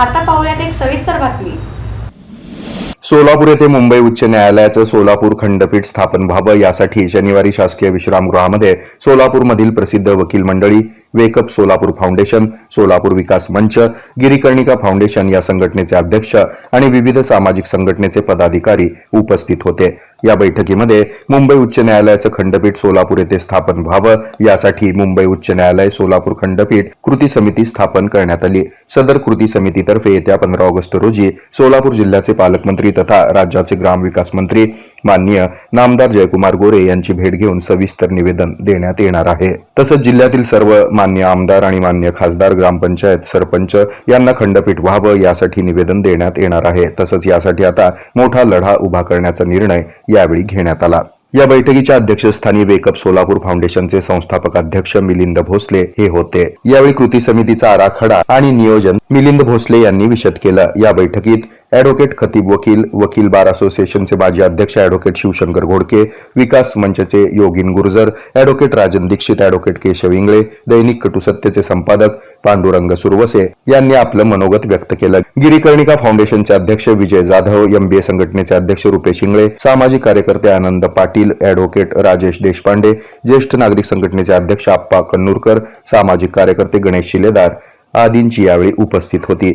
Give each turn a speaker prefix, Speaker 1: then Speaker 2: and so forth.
Speaker 1: आता पाहूयात एक सविस्तर बातमी.
Speaker 2: सोलापूर येथे मुंबई उच्च न्यायालयाचं सोलापूर खंडपीठ स्थापन व्हावं यासाठी शनिवारी शासकीय विश्रामगृहामध्ये सोलापूरमधील प्रसिद्ध वकील मंडळी wake up Solapur foundation Solapur Vikas Manch Girikarnika foundation या संघटनेचे अध्यक्ष आणि विविध सामाजिक संघटनेचे पदाधिकारी उपस्थित होते. या बैठकीमध्ये मुंबई उच्च न्यायालयाचं खंडपीठ सोलापूर येथे स्थापन व्हावं यासाठी मुंबई उच्च न्यायालय सोलापूर खंडपीठ कृती समिती स्थापन करण्यात आली. सदर कृती समितीतर्फे येत्या पंधरा ऑगस्ट रोजी सोलापूर जिल्ह्याचे पालकमंत्री तथा राज्याचे ग्रामविकास मंत्री माननीय नामदार जयकुमार गोरे यांची भेट घेऊन सविस्तर निवेदन देण्यात येणार आहे. तसंच जिल्ह्यातील सर्व मान्य आमदार आणि मान्य खासदार ग्रामपंचायत सरपंच यांना खंडपीठ व्हावं यासाठी निवेदन देण्यात येणार आहे. तसंच यासाठी आता मोठा लढा उभा करण्याचा निर्णय यावेळी घेण्यात आला. या बैठकीच्या अध्यक्षस्थानी वेकअप सोलापूर फाउंडेशनचे संस्थापक अध्यक्ष मिलिंद भोसले हे होते. यावेळी कृती समितीचा आराखडा आणि नियोजन मिलिंद भोसले यांनी विशद केलं. या बैठकीत ॲडव्होकेट खतीब वकील वकील बार असोसिएशनचे माजी अध्यक्ष ॲडव्होकेट शिवशंकर घोडके विकास मंचचे योगिन गुर्जर ॲडव्होकेट राजन दीक्षित ॲडव्होकेट केशव इंगळे दैनिक कटुसत्तेचे संपादक पांडुरंग सुरवसे यांनी आपलं मनोगत व्यक्त केलं. गिरीकर्णिका फाउंडेशनचे अध्यक्ष विजय जाधव एमबीए संघटनेचे अध्यक्ष रुपेश इंगळे सामाजिक कार्यकर्ते आनंद पाटील ॲडव्होकेट राजेश देशपांडे ज्येष्ठ नागरिक संघटनेचे अध्यक्ष आप्पा कन्नूरकर सामाजिक कार्यकर्ते गणेश शिलेदार आदींची यावेळी उपस्थित होती.